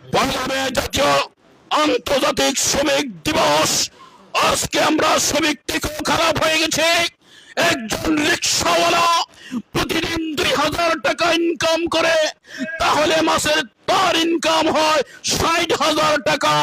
পয়লা জাতীয় আন্তর্জাতিক শ্রমিক দিবস। আজকে আমরা শ্রমিক থেকেও খারাপ হয়ে গেছে। একজন রিক্সাওয়ালা প্রতিদিন দুই হাজার টাকা ইনকাম করে, তাহলে মাসের তার ইনকাম হয় ষাট হাজার টাকা।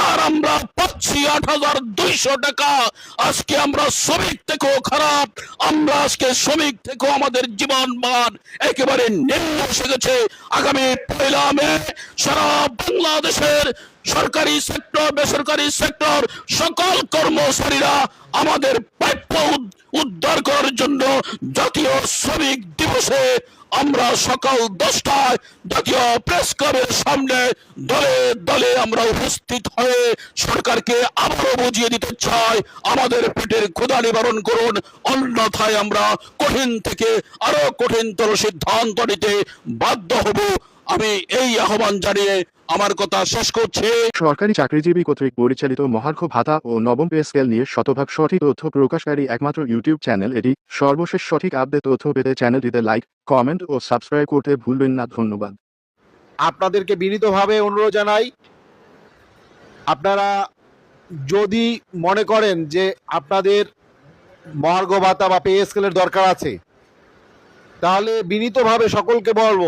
আর আমরা পাচ্ছি আট হাজার দুইশো টাকা। আজকে আমরা শ্রমিক থেকেও খারাপ। আমরা আজকে শ্রমিক থেকেও আমাদের জীবন মান একেবারে নিম্ন এসে গেছে। আগামী পয়লা মে সারা বাংলাদেশের সরকারি সেক্টর, বেসরকারি সেক্টর, সকল কর্মচারীরা আমাদের প্রাপ্য উদ- উদ্ধার করার জন্য জাতীয় শ্রমিক দিবসে আমরা সকাল দশটায় জাতীয় প্রেস ক্লাবের সামনে দলে দলে আমরা উপস্থিত হয়ে সরকারকে আবারও বুঝিয়ে দিতে চাই। আমাদের পেটের ক্ষুদা নিবারণ করুন। অন্যথায় আমরা কঠিন থেকে আরও কঠিনতর সিদ্ধান্ত নিতে বাধ্য হব। আমি এই আহ্বান জানিয়ে আমার কথা শেষ করছে। সরকারি চাকরিজীবী কর্তৃক পরিচালিত মহার্ঘ ভাতা ও নবম পে স্কেল নিয়ে শতভাগ সঠিক তথ্য প্রকাশকারী একমাত্র ইউটিউব চ্যানেল এটি। সর্বশেষ সঠিক আপডেট তথ্য পেতে চ্যানেলটিতে লাইক কমেন্ট ও সাবস্ক্রাইব করতে ভুলবেন না। ধন্যবাদ। আপনাদেরকে বিনীতভাবে অনুরোধ জানাই আপনারা যদি মনে করেন যে আপনাদের মহার্ঘ ভাতা বা পে স্কেলের দরকার আছে তাহলে বিনীতভাবে সকলকে বলব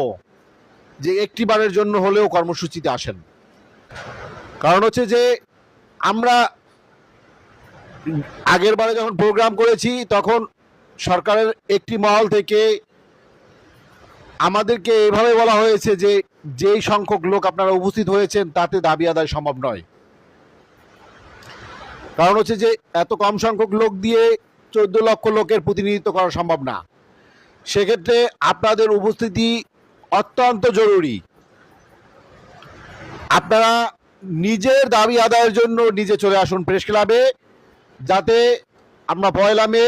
যে একটি বারের জন্য হলেও কর্মসূচিতে আসেন। কারণ হচ্ছে যে আমরা আগের বারে যখন প্রোগ্রাম করেছি, তখন সরকারের একটি মহল থেকে আমাদেরকে এভাবে বলা হয়েছে যে যেই সংখ্যক লোক আপনারা উপস্থিত হয়েছেন, তাতে দাবি আদায় সম্ভব নয়। কারণ হচ্ছে যে এত কম সংখ্যক লোক দিয়ে চোদ্দ লক্ষ লোকের প্রতিনিধিত্ব করা সম্ভব না। সেক্ষেত্রে আপনাদের উপস্থিতি অত্যন্ত জরুরি। আপনারা নিজের দাবি আদায়ের জন্য নিজে চলে আসুন প্রেস ক্লাবে, যাতে আমরা পয়লা মে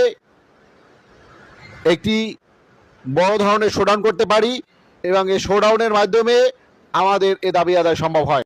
একটি বড় ধরনের শোডাউন করতে পারি এবং এই শোডাউনের মাধ্যমে আমাদের এ দাবি আদায় সম্ভব হয়।